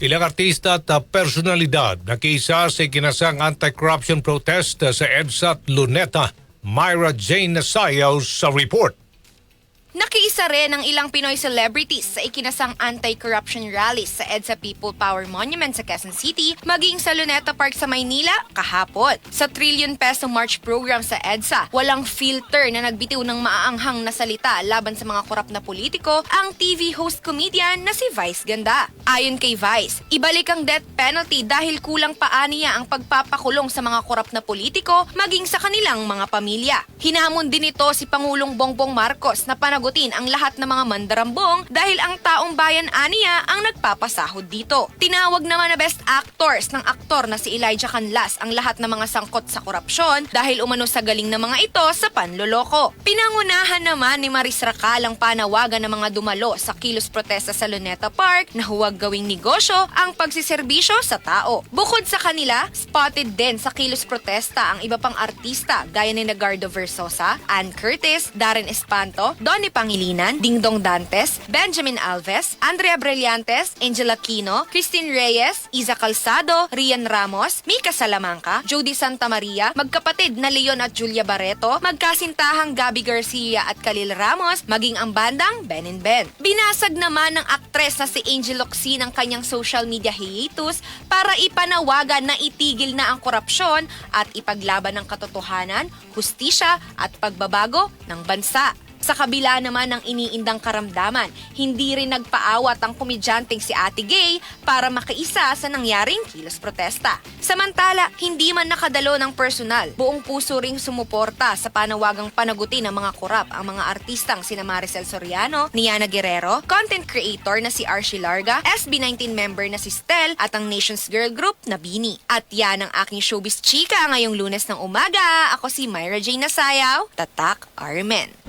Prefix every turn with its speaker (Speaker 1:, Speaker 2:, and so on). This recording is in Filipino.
Speaker 1: Ilang artista at uh, personalidad nakiisa sa kinasang anti-corruption protest uh, sa EDSA at Luneta. Myra Jane Nasayaw sa report.
Speaker 2: Nakiisa rin ang ilang Pinoy celebrities sa ikinasang anti-corruption rallies sa EDSA People Power Monument sa Quezon City, maging sa Luneta Park sa Maynila kahapon. Sa trillion peso march program sa EDSA, walang filter na nagbitiw ng maaanghang na salita laban sa mga korap na politiko ang TV host comedian na si Vice Ganda. Ayon kay Vice, ibalik ang death penalty dahil kulang pa niya ang pagpapakulong sa mga korap na politiko maging sa kanilang mga pamilya. Hinamon din ito si Pangulong Bongbong Marcos na panagutin ang lahat ng mga mandarambong dahil ang taong bayan aniya ang nagpapasahod dito. Tinawag naman na best actors ng aktor na si Elijah Canlas ang lahat ng mga sangkot sa korupsyon dahil umano sa galing ng mga ito sa panloloko. Pinangunahan naman ni Maris Racal ang panawagan ng mga dumalo sa kilos protesta sa Luneta Park na huwag gawing negosyo ang pagsiservisyo sa tao. Bukod sa kanila, spotted din sa kilos protesta ang iba pang artista gaya ni Nagardo Versosa, Ann Curtis, Darren Espanto, Donnie Pangilinan, Dingdong Dantes, Benjamin Alves, Andrea Brillantes, Angela Quino, Christine Reyes, Isa Calzado, Rian Ramos, Mika Salamanca, Jody Santa Maria, magkapatid na Leon at Julia Barreto, magkasintahang Gabby Garcia at Khalil Ramos, maging ang bandang Ben and Ben. Binasag naman ng aktres na si Angel Locsin ang kanyang social media hiatus para ipanawagan na itigil na ang korupsyon at ipaglaban ng katotohanan, hustisya at pagbabago ng bansa. Sa kabila naman ng iniindang karamdaman, hindi rin nagpaawat ang komedyanteng si Ate Gay para makiisa sa nangyaring kilos protesta. Samantala, hindi man nakadalo ng personal, buong puso ring sumuporta sa panawagang panagutin ng mga korap ang mga artistang sina Maricel Soriano, Niana Guerrero, content creator na si Archie Larga, SB19 member na si Stel at ang Nations Girl Group na Bini. At yan ang aking showbiz chika ngayong lunes ng umaga. Ako si Myra Jane Nasayaw, Tatak Armen.